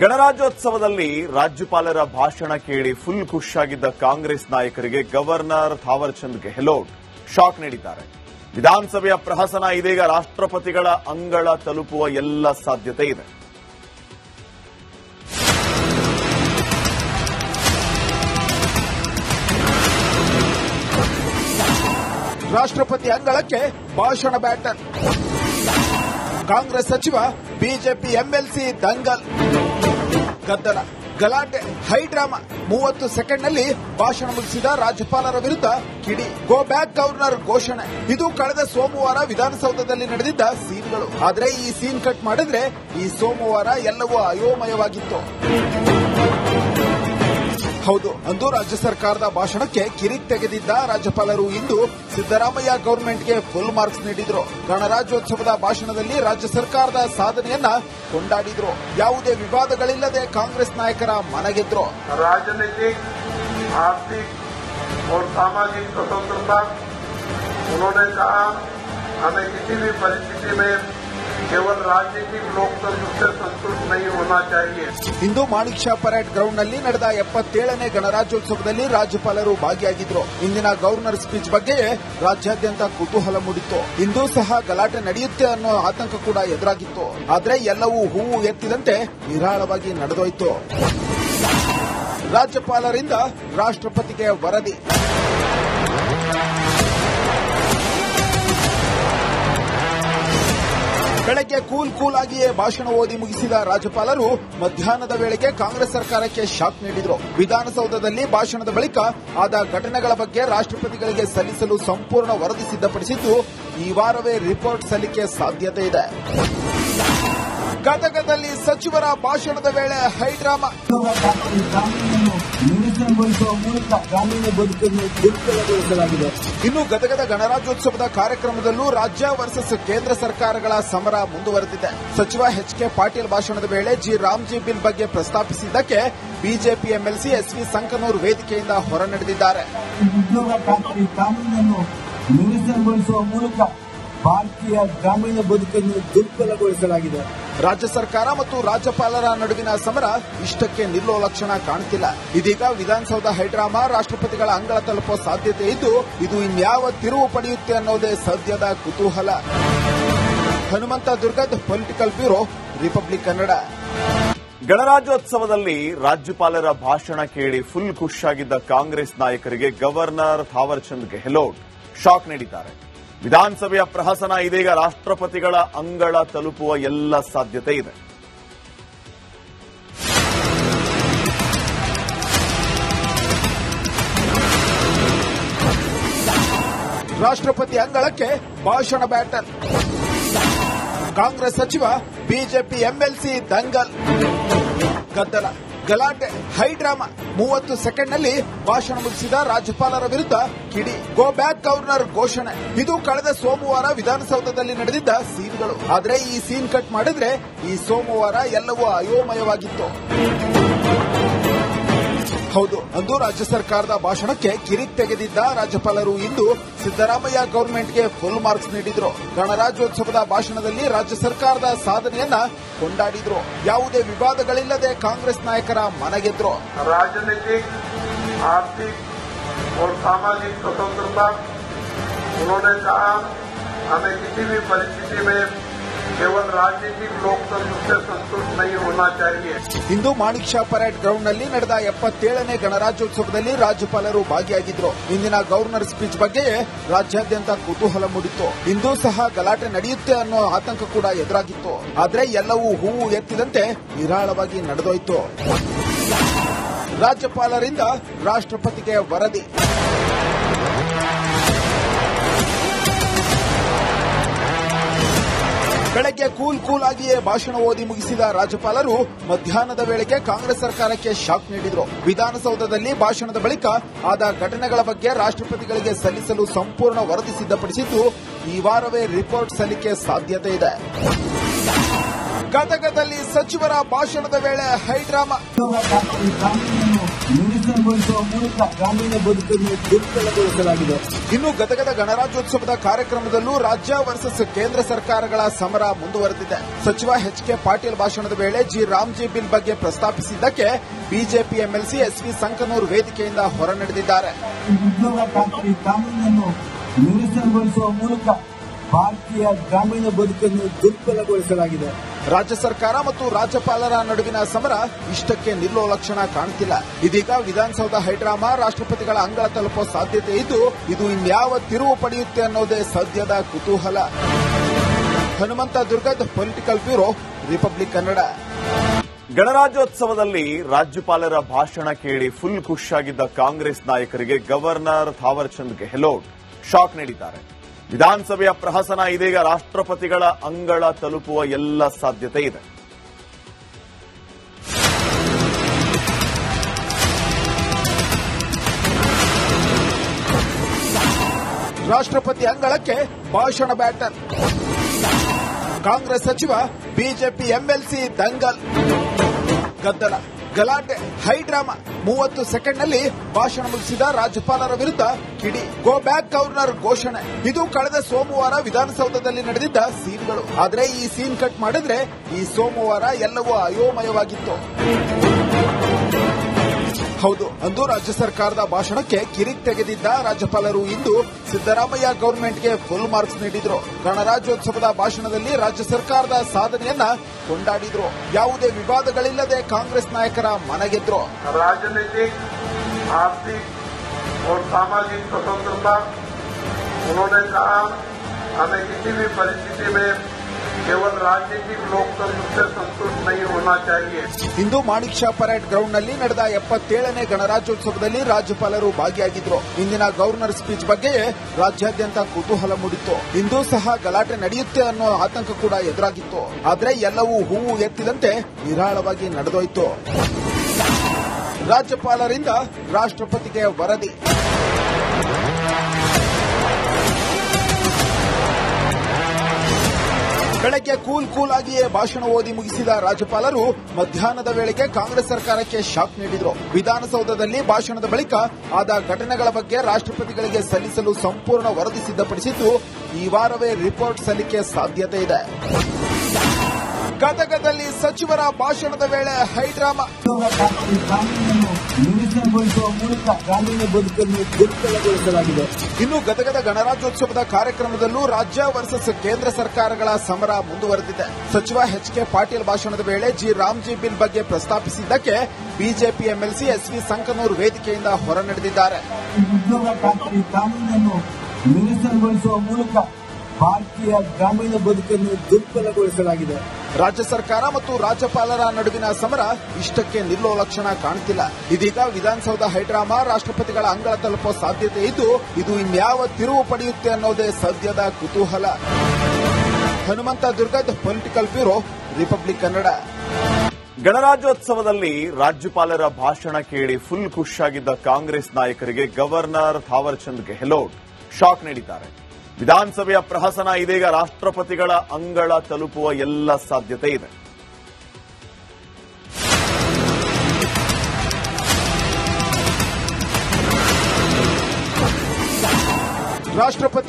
ಗಣರಾಜ್ಯೋತ್ಸವದಲ್ಲಿ ರಾಜ್ಯಪಾಲರ ಭಾಷಣ ಕೇಳಿ ಫುಲ್ ಖುಷಿಯಾಗಿದ್ದ ಕಾಂಗ್ರೆಸ್ ನಾಯಕರಿಗೆ ಗವರ್ನರ್ ಥಾವರ್ಚಂದ್ ಗೆಹ್ಲೋಟ್ ಶಾಕ್ ನೀಡಿದ್ದಾರೆ. ವಿಧಾನಸಭೆಯ ಪ್ರಹಸನ ಇದೀಗ ರಾಷ್ಟ್ರಪತಿಗಳ ಅಂಗಳ ತಲುಪುವ ಎಲ್ಲ ಸಾಧ್ಯತೆ ಇದೆ. ರಾಷ್ಟ್ರಪತಿ ಅಂಗಳಕ್ಕೆ ಭಾಷಣ ಬ್ಯಾಟರ್. ಕಾಂಗ್ರೆಸ್ ಸಚಿವ, ಬಿಜೆಪಿ ಎಂಎಲ್ಸಿ ದಂಗಲ್. ಗದ್ದಲ. ಗಲಾಟೆ ಹೈಡ್ರಾಮಾ ಮೂವತ್ತು ಸೆಕೆಂಡ್ನಲ್ಲಿ ಭಾಷಣ ಮುಗಿಸಿದ ರಾಜ್ಯಪಾಲರ ವಿರುದ್ಧ ಕಿಡಿ. ಗೋ ಬ್ಯಾಕ್ ಗವರ್ನರ್ ಘೋಷಣೆ. ಇದು ಕಳೆದ ಸೋಮವಾರ ವಿಧಾನಸೌಧದಲ್ಲಿ ನಡೆದಿದ್ದ ಸೀನ್ಗಳು. ಆದರೆ ಈ ಸೀನ್ ಕಟ್ ಮಾಡಿದ್ರೆ ಈ ಸೋಮವಾರ ಎಲ್ಲವೂ ಅಯೋಮಯವಾಗಿತ್ತು. ಹೌದು ಅಂದು ರಾಜ್ಯ ಸರ್ಕಾರದ ಭಾಷಣಕ್ಕೆ ಕಿರಿಕ್ ತೆಗೆದಿದ್ದ ರಾಜ್ಯಪಾಲರು ಇಂದು ಸಿದ್ದರಾಮಯ್ಯ ಗವರ್ಮೆಂಟ್ಗೆ ಫುಲ್ ಮಾರ್ಕ್ಸ್ ನೀಡಿದ್ರು ಗಣರಾಜ್ಯೋತ್ಸವದ ಭಾಷಣದಲ್ಲಿ ರಾಜ್ಯ ಸರ್ಕಾರದ ಸಾಧನೆಯನ್ನ ಕೊಂಡಾಡಿದ್ರು ಯಾವುದೇ ವಿವಾದಗಳಿಲ್ಲದೆ ಕಾಂಗ್ರೆಸ್ ನಾಯಕರ ಮನಗೆದ್ರು राजनीतिक आर्थिक और सामाजिक स्वतंत्रता उन्होंने कहा हमें किसी भी परिस्थिति में केवल राजनीतिक लोकतंत्र से संतुष्ट नहीं होना चाहिए ಇಂದು ಮಾಣಿಕ್ ಶಾ ಪರೇಡ್ ಗ್ರೌಂಡ್ ನಲ್ಲಿ ನಡೆದ ಎಪ್ಪತ್ತೇಳನೇ ಗಣರಾಜ್ಯೋತ್ಸವದಲ್ಲಿ ರಾಜ್ಯಪಾಲರು ಭಾಗಿಯಾಗಿದ್ರು ಇಂದಿನ ಗವರ್ನರ್ ಸ್ಪೀಚ್ ಬಗ್ಗೆಯೇ ರಾಜ್ಯಾದ್ಯಂತ ಕುತೂಹಲ ಮೂಡಿತ್ತು ಇಂದು ಸಹ ಗಲಾಟೆ ನಡೆಯುತ್ತೆ ಅನ್ನೋ ಆತಂಕ ಕೂಡ ಎದುರಾಗಿತ್ತು ಆದ್ರೆ ಎಲ್ಲವೂ ಹೂವು ಎತ್ತಿದಂತೆ ನಿರಾಳವಾಗಿ ನಡೆದೋಯ್ತು ರಾಜ್ಯಪಾಲರಿಂದ ರಾಷ್ಟ್ರಪತಿಗೆ ವರದಿ ಬೆಳಗ್ಗೆ ಕೂಲ್ ಕೂಲ್ ಆಗಿಯೇ ಭಾಷಣ ಓದಿ ಮುಗಿಸಿದ ರಾಜ್ಯಪಾಲರು ಮಧ್ಯಾಹ್ನದ ವೇಳೆಗೆ ಕಾಂಗ್ರೆಸ್ ಸರ್ಕಾರಕ್ಕೆ ಶಾಕ್ ನೀಡಿದರು. ವಿಧಾನಸೌಧದಲ್ಲಿ ಭಾಷಣದ ಬಳಿಕ ಆದ ಘಟನೆಗಳ ಬಗ್ಗೆ ರಾಷ್ಟ್ರಪತಿಗಳಿಗೆ ಸಲ್ಲಿಸಲು ಸಂಪೂರ್ಣ ವರದಿ ಸಿದ್ಧಪಡಿಸಿದ್ದು, ಈ ವಾರವೇ ರಿಪೋರ್ಟ್ ಸಲ್ಲಿಕೆ ಸಾಧ್ಯತೆ ಇದೆ. ಗದಗದಲ್ಲಿ ಸಚಿವರ ಭಾಷಣದ ವೇಳೆ ಹೈಡ್ರಾಮಾ. ಇನ್ನು ಗದಗದ ಗಣರಾಜ್ಯೋತ್ಸವದ ಕಾರ್ಯಕ್ರಮದಲ್ಲೂ ರಾಜ್ಯ ವರ್ಸಸ್ ಕೇಂದ್ರ ಸರ್ಕಾರಗಳ ಸಮರ ಮುಂದುವರೆದಿದೆ. ಸಚಿವ ಎಚ್ ಕೆ ಪಾಟೀಲ್ ಭಾಷಣದ ವೇಳೆ ಜಿ ರಾಮ್ಜಿ ಬಿಲ್ ಬಗ್ಗೆ ಪ್ರಸ್ತಾಪಿಸಿದ್ದಕ್ಕೆ BJP MLC S V Sankanur ವೇದಿಕೆಯಿಂದ ಹೊರನಡೆದಿದ್ದಾರೆ. ಮೂಲಕ ಭಾರತೀಯ ಗ್ರಾಮೀಣ ಬದುಕನ್ನು ದುರ್ಬಲಗೊಳಿಸಲಾಗಿದೆ. ರಾಜ್ಯ ಸರ್ಕಾರ ಮತ್ತು ರಾಜ್ಯಪಾಲರ ನಡುವಿನ ಸಮರ ಇಷ್ಟಕ್ಕೆ ನಿಲ್ಲೋ ಲಕ್ಷಣ ಕಾಣುತ್ತಿಲ್ಲ ಇದೀಗ ವಿಧಾನಸೌಧ ಹೈಡ್ರಾಮಾ ರಾಷ್ಟ್ರಪತಿಗಳ ಅಂಗಳ ತಲುಪುವ ಸಾಧ್ಯತೆ ಇದ್ದು, ಇದು ಇನ್ಯಾವ ತಿರುವು ಪಡೆಯುತ್ತೆ ಅನ್ನೋದೇ ಸದ್ಯದ ಕುತೂಹಲ. Hanumantha Durgad political bureau, Republic Kannada. ಗಣರಾಜ್ಯೋತ್ಸವದಲ್ಲಿ ರಾಜ್ಯಪಾಲರ ಭಾಷಣ ಕೇಳಿ ಫುಲ್ ಖುಷಿಯಾಗಿದ್ದ ಕಾಂಗ್ರೆಸ್ ನಾಯಕರಿಗೆ ಗವರ್ನರ್ ಥಾವರ್ಚಂದ್ ಗೆಹ್ಲೋಟ್ ಶಾಕ್ ನೀಡಿದ್ದಾರೆ. ವಿಧಾನಸಭೆಯ ಪ್ರಹಸನ ಇದೀಗ ರಾಷ್ಟ್ರಪತಿಗಳ ಅಂಗಳ ತಲುಪುವ ಎಲ್ಲ ಸಾಧ್ಯತೆ ಇದೆ. ರಾಷ್ಟ್ರಪತಿ ಅಂಗಳಕ್ಕೆ ಭಾಷಣ ಬ್ಯಾಟರ್. ಕಾಂಗ್ರೆಸ್ ಸಚಿವ, ಬಿಜೆಪಿ ಎಂಎಲ್ಸಿ ದಂಗಲ್. ಗದ್ದಲ. ಗಲಾಟೆ ಹೈಡ್ರಾಮಾ ಮೂವತ್ತು ಸೆಕೆಂಡ್ನಲ್ಲಿ ಭಾಷಣ ಮುಗಿಸಿದ ರಾಜ್ಯಪಾಲರ ವಿರುದ್ಧ ಕಿಡಿ, ಗೋ ಬ್ಯಾಕ್ ಗವರ್ನರ್ ಘೋಷಣೆ. ಇದು ಕಳೆದ ಸೋಮವಾರ ವಿಧಾನಸೌಧದಲ್ಲಿ ನಡೆದಿದ್ದ ಸೀನ್ಗಳು. ಆದರೆ ಈ ಸೀನ್ ಕಟ್ ಮಾಡಿದ್ರೆ ಈ ಸೋಮವಾರ ಎಲ್ಲವೂ ಅಯೋಮಯವಾಗಿತ್ತು. ಹೌದು ಅಂದು ರಾಜ್ಯ ಸರ್ಕಾರದ ಭಾಷಣಕ್ಕೆ ಕಿರಿಕ್ ತೆಗೆದಿದ್ದ ರಾಜ್ಯಪಾಲರು ಇಂದು ಸಿದ್ದರಾಮಯ್ಯ ಗವರ್ಮೆಂಟ್ಗೆ ಫುಲ್ ಮಾರ್ಕ್ಸ್ ನೀಡಿದ್ರು ಗಣರಾಜ್ಯೋತ್ಸವದ ಭಾಷಣದಲ್ಲಿ ರಾಜ್ಯ ಸರ್ಕಾರದ ಸಾಧನೆಯನ್ನ ಕೊಂಡಾಡಿದ್ರು ಯಾವುದೇ ವಿವಾದಗಳಿಲ್ಲದೆ ಕಾಂಗ್ರೆಸ್ ನಾಯಕರ ಮನಗೆದ್ರು राजनीतिक आर्थिक और सामाजिक स्वतंत्रता उन्होंने कहा हमें किसी भी परिस्थिति में केवल राजनीतिक लोकतंत्र से संतुष्ट नहीं होना चाहिए ಇಂದು ಮಾಣಿಕ್ ಶಾ ಪರೇಡ್ ಗ್ರೌಂಡ್ ನಲ್ಲಿ ನಡೆದ ಎಪ್ಪತ್ತೇಳನೇ ಗಣರಾಜ್ಯೋತ್ಸವದಲ್ಲಿ ರಾಜ್ಯಪಾಲರು ಭಾಗಿಯಾಗಿದ್ರು ಇಂದಿನ ಗವರ್ನರ್ ಸ್ಪೀಚ್ ಬಗ್ಗೆಯೇ ರಾಜ್ಯಾದ್ಯಂತ ಕುತೂಹಲ ಮೂಡಿತ್ತು ಇಂದು ಸಹ ಗಲಾಟೆ ನಡೆಯುತ್ತೆ ಅನ್ನೋ ಆತಂಕ ಕೂಡ ಎದುರಾಗಿತ್ತು ಆದ್ರೆ ಎಲ್ಲವೂ ಹೂವು ಎತ್ತಿದಂತೆ ನಿರಾಳವಾಗಿ ನಡೆದೋಯ್ತು ರಾಜ್ಯಪಾಲರಿಂದ ರಾಷ್ಟ್ರಪತಿಗೆ ವರದಿ ಬೆಳಗ್ಗೆ ಕೂಲ್ ಕೂಲ್ ಆಗಿಯೇ ಭಾಷಣ ಓದಿ ಮುಗಿಸಿದ ರಾಜ್ಯಪಾಲರು ಮಧ್ಯಾಹ್ನದ ವೇಳೆಗೆ ಕಾಂಗ್ರೆಸ್ ಸರ್ಕಾರಕ್ಕೆ ಶಾಕ್ ನೀಡಿದರು. ವಿಧಾನಸೌಧದಲ್ಲಿ ಭಾಷಣದ ಬಳಿಕ ಆದ ಘಟನೆಗಳ ಬಗ್ಗೆ ರಾಷ್ಟ್ರಪತಿಗಳಿಗೆ ಸಲ್ಲಿಸಲು ಸಂಪೂರ್ಣ ವರದಿ ಸಿದ್ಧಪಡಿಸಿದ್ದು, ಈ ವಾರವೇ ರಿಪೋರ್ಟ್ ಸಲ್ಲಿಕೆ ಸಾಧ್ಯತೆ ಇದೆ. ಗದಗದಲ್ಲಿ ಸಚಿವರ ಭಾಷಣದ ವೇಳೆ ಹೈಡ್ರಾಮಾ ಖಾತ್ರಿ ಮೂಲಕ ಗ್ರಾಮೀಣ ಬದುಕನ್ನು ದುರ್ಬಲಗೊಳಿಸಲಾಗಿದೆ ಇನ್ನು ಗದಗದ ಗಣರಾಜ್ಯೋತ್ಸವದ ಕಾರ್ಯಕ್ರಮದಲ್ಲೂ ರಾಜ್ಯ ವರ್ಸಸ್ ಕೇಂದ್ರ ಸರ್ಕಾರಗಳ ಸಮರ ಮುಂದುವರೆದಿದೆ. ಸಚಿವ ಎಚ್ ಕೆ ಪಾಟೀಲ್ ಭಾಷಣದ ವೇಳೆ ಜಿ ರಾಮ್ಜಿ ಬಿಲ್ ಬಗ್ಗೆ ಪ್ರಸ್ತಾಪಿಸಿದ್ದಕ್ಕೆ BJP MLC S V Sankanur ವೇದಿಕೆಯಿಂದ ಹೊರನಡೆದಿದ್ದಾರೆ. ನಡೆದಿದ್ದಾರೆ ಭಾರತೀಯ ಗ್ರಾಮೀಣ ಬದುಕನ್ನು ದುರ್ಬಲಗೊಳಿಸಲಾಗಿದೆ. ರಾಜ್ಯ ಸರ್ಕಾರ ಮತ್ತು ರಾಜ್ಯಪಾಲರ ನಡುವಿನ ಸಮರ ಇಷ್ಟಕ್ಕೆ ನಿಲ್ಲೋ ಲಕ್ಷಣ ಕಾಣ್ತಿಲ್ಲ. ಇದೀಗ ವಿಧಾನಸೌಧ ಹೈಡ್ರಾಮಾ ರಾಷ್ಟ್ರಪತಿಗಳ ಅಂಗಳ ತಲುಪುವ ಸಾಧ್ಯತೆ ಇದ್ದು, ಇದು ಇನ್ಯಾವ ತಿರುವು ಪಡೆಯುತ್ತೆ ಅನ್ನೋದೇ ಸದ್ಯದ ಕುತೂಹಲ. Hanumantha Durgad political bureau, Republic Kannada. ಗಣರಾಜ್ಯೋತ್ಸವದಲ್ಲಿ ರಾಜ್ಯಪಾಲರ ಭಾಷಣ ಕೇಳಿ ಫುಲ್ ಖುಷಿಯಾಗಿದ್ದ ಕಾಂಗ್ರೆಸ್ ನಾಯಕರಿಗೆ ಗವರ್ನರ್ ಥಾವರ್ಚಂದ್ ಗೆಹ್ಲೋಟ್ ಶಾಕ್ ನೀಡಿದ್ದಾರೆ. ವಿಧಾನಸಭೆಯ ಪ್ರಹಸನ ಇದೀಗ ರಾಷ್ಟ್ರಪತಿಗಳ ಅಂಗಳ ತಲುಪುವ ಎಲ್ಲ ಸಾಧ್ಯತೆ ಇದೆ. ರಾಷ್ಟ್ರಪತಿ ಅಂಗಳಕ್ಕೆ ಭಾಷಣ ಬ್ಯಾಟರ್. ಕಾಂಗ್ರೆಸ್ ಸಚಿವ, ಬಿಜೆಪಿ ಎಂಎಲ್ಸಿ ದಂಗಲ್. ಗದ್ದಲ. ಗಲಾಟೆ ಹೈಡ್ರಾಮಾ ಮೂವತ್ತು ಸೆಕೆಂಡ್ನಲ್ಲಿ ಭಾಷಣ ಮುಗಿಸಿದ ರಾಜ್ಯಪಾಲರ ವಿರುದ್ಧ ಕಿಡಿ, ಗೋ ಬ್ಯಾಕ್ ಗವರ್ನರ್ ಘೋಷಣೆ. ಇದು ಕಳೆದ ಸೋಮವಾರ ವಿಧಾನಸೌಧದಲ್ಲಿ ನಡೆದಿದ್ದ ಸೀನ್ಗಳು. ಆದರೆ ಈ ಸೀನ್ ಕಟ್ ಮಾಡಿದ್ರೆ ಈ ಸೋಮವಾರ ಎಲ್ಲವೂ ಅಯೋಮಯವಾಗಿತ್ತು. ಹೌದು ಅಂದು ರಾಜ್ಯ ಸರ್ಕಾರದ ಭಾಷಣಕ್ಕೆ ಕಿರಿಕ್ ತೆಗೆದಿದ್ದ ರಾಜ್ಯಪಾಲರು ಇಂದು ಸಿದ್ದರಾಮಯ್ಯ ಗವರ್ಮೆಂಟ್ಗೆ ಫುಲ್ ಮಾರ್ಕ್ಸ್ ನೀಡಿದ್ರು ಗಣರಾಜ್ಯೋತ್ಸವದ ಭಾಷಣದಲ್ಲಿ ರಾಜ್ಯ ಸರ್ಕಾರದ ಸಾಧನೆಯನ್ನ ಕೊಂಡಾಡಿದ್ರು ಯಾವುದೇ ವಿವಾದಗಳಿಲ್ಲದೆ ಕಾಂಗ್ರೆಸ್ ನಾಯಕರ ಮನಗೆದ್ರು राजनीतिक आर्थिक और सामाजिक स्वतंत्रता उन्होंने कहा हमें किसी भी परिस्थिति में केवल राजनीतिक लोकतंत्र से संतुष्ट नहीं होना चाहिए ಇಂದು ಮಾಣಿಕ್ ಶಾ ಪರೇಡ್ ಗ್ರೌಂಡ್ನಲ್ಲಿ ನಡೆದ ಎಪ್ಪತ್ತೇಳನೇ ಗಣರಾಜ್ಯೋತ್ಸವದಲ್ಲಿ ರಾಜ್ಯಪಾಲರು ಭಾಗಿಯಾಗಿದ್ರು ಇಂದಿನ ಗವರ್ನರ್ ಸ್ಪೀಚ್ ಬಗ್ಗೆಯೇ ರಾಜ್ಯಾದ್ಯಂತ ಕುತೂಹಲ ಮೂಡಿತ್ತು ಇಂದು ಸಹ ಗಲಾಟೆ ನಡೆಯುತ್ತೆ ಅನ್ನೋ ಆತಂಕ ಕೂಡ ಎದುರಾಗಿತ್ತು ಆದ್ರೆ ಎಲ್ಲವೂ ಹೂವು ಎತ್ತಿದಂತೆ ನಿರಾಳವಾಗಿ ನಡೆದೋಯ್ತು ರಾಜ್ಯಪಾಲರಿಂದ ರಾಷ್ಟ್ರಪತಿಗೆ ವರದಿ ಬೆಳಗ್ಗೆ ಕೂಲ್ ಕೂಲ್ ಆಗಿಯೇ ಭಾಷಣ ಓದಿ ಮುಗಿಸಿದ ರಾಜ್ಯಪಾಲರು ಮಧ್ಯಾಹ್ನದ ವೇಳೆಗೆ ಕಾಂಗ್ರೆಸ್ ಸರ್ಕಾರಕ್ಕೆ ಶಾಕ್ ನೀಡಿದರು. ವಿಧಾನಸೌಧದಲ್ಲಿ ಭಾಷಣದ ಬಳಿಕ ಆದ ಘಟನೆಗಳ ಬಗ್ಗೆ ರಾಷ್ಟ್ರಪತಿಗಳಿಗೆ ಸಲ್ಲಿಸಲು ಸಂಪೂರ್ಣ ವರದಿ ಸಿದ್ಧಪಡಿಸಿದ್ದು, ಈ ವಾರವೇ ರಿಪೋರ್ಟ್ ಸಲ್ಲಿಕೆ ಸಾಧ್ಯತೆ ಇದೆ. ಗದಗದಲ್ಲಿ ಸಚಿವರ ಭಾಷಣದ ವೇಳೆ ಹೈಡ್ರಾಮಾ ನುಡಿಸಗೊಳಿಸುವ ಮೂಲಕ ಗ್ರಾಮೀಣ ಬದುಕನ್ನು ದುರ್ಬಲಗೊಳಿಸಲಾಗಿದೆ ಇನ್ನು ಗದಗದ ಗಣರಾಜ್ಯೋತ್ಸವದ ಕಾರ್ಯಕ್ರಮದಲ್ಲೂ ರಾಜ್ಯ ವರ್ಸಸ್ ಕೇಂದ್ರ ಸರ್ಕಾರಗಳ ಸಮರ ಮುಂದುವರೆದಿದೆ. ಸಚಿವ ಎಚ್ ಕೆ ಪಾಟೀಲ್ ಭಾಷಣದ ವೇಳೆ ಜಿ ರಾಮ್ಜಿ ಬಿಲ್ ಬಗ್ಗೆ ಪ್ರಸ್ತಾಪಿಸಿದ್ದಕ್ಕೆ BJP MLC S V Sankanur ವೇದಿಕೆಯಿಂದ ಹೊರನಡೆದಿದ್ದಾರೆ ಉದ್ಯೋಗ ಖಾತ್ರಿ ಕಾನೂನನ್ನು ನುಡಿಸಗೊಳಿಸುವ ಮೂಲಕ ಭಾರತೀಯ ಗ್ರಾಮೀಣ ಬದುಕನ್ನು ದುರ್ಬಲಗೊಳಿಸಲಾಗಿದೆ. ರಾಜ್ಯ ಸರ್ಕಾರ ಮತ್ತು ರಾಜ್ಯಪಾಲರ ನಡುವಿನ ಸಮರ ಇಷ್ಟಕ್ಕೆ ನಿಲ್ಲೋ ಲಕ್ಷಣ ಕಾಣ್ತಿಲ್ಲ. ಇದೀಗ ವಿಧಾನಸೌಧ ಹೈಡ್ರಾಮಾ ರಾಷ್ಟ್ರಪತಿಗಳ ಅಂಗಳ ತಲುಪುವ ಸಾಧ್ಯತೆ ಇದ್ದು, ಇದು ಇನ್ಯಾವ ತಿರುವು ಪಡೆಯುತ್ತೆ ಅನ್ನೋದೇ ಸದ್ಯದ ಕುತೂಹಲ. Hanumantha Durgad political bureau, Republic Kannada. ಗಣರಾಜ್ಯೋತ್ಸವದಲ್ಲಿ ರಾಜ್ಯಪಾಲರ ಭಾಷಣ ಕೇಳಿ ಫುಲ್ ಖುಷಿಯಾಗಿದ್ದ ಕಾಂಗ್ರೆಸ್ ನಾಯಕರಿಗೆ ಗವರ್ನರ್ ಥಾವರ್ಚಂದ್ ಗೆಹ್ಲೋಟ್ ಶಾಕ್ ನೀಡಿದ್ದಾರೆ. ವಿಧಾನಸಭೆಯ ಪ್ರಹಸನ ಇದೀಗ ರಾಷ್ಟ್ರಪತಿಗಳ ಅಂಗಳ ತಲುಪುವ ಎಲ್ಲ ಸಾಧ್ಯತೆ ಇದೆ. ರಾಷ್ಟ್ರಪತಿ